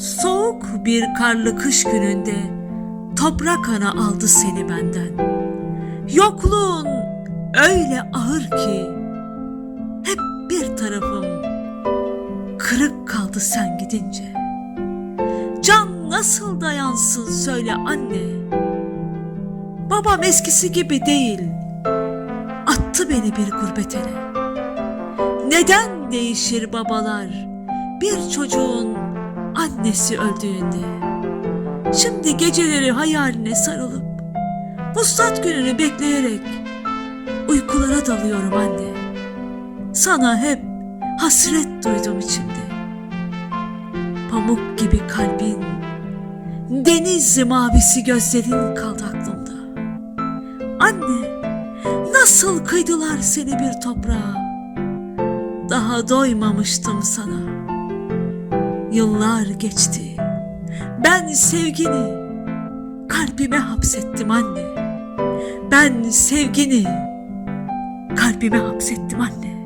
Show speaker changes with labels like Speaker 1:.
Speaker 1: Soğuk bir karlı kış gününde toprak ana aldı seni benden. Yokluğun öyle ağır ki hep bir tarafım kırık kaldı sen gidince. Can nasıl dayansın söyle anne. Babam eskisi gibi değil. Attı beni bir gurbetene. Neden değişir babalar bir çocuğun annesi öldüğünde? Şimdi geceleri hayaline sarılıp vuslat gününü bekleyerek uykulara dalıyorum anne. Sana hep hasret duydum içimde. Pamuk gibi kalbin, deniz mavisi gözlerin kaldı aklımda. Anne, nasıl kıydılar seni bir toprağa? Daha doymamıştım sana. Yıllar geçti. Ben sevgini kalbime hapsettim anne. Ben sevgini kalbime hapsettim anne.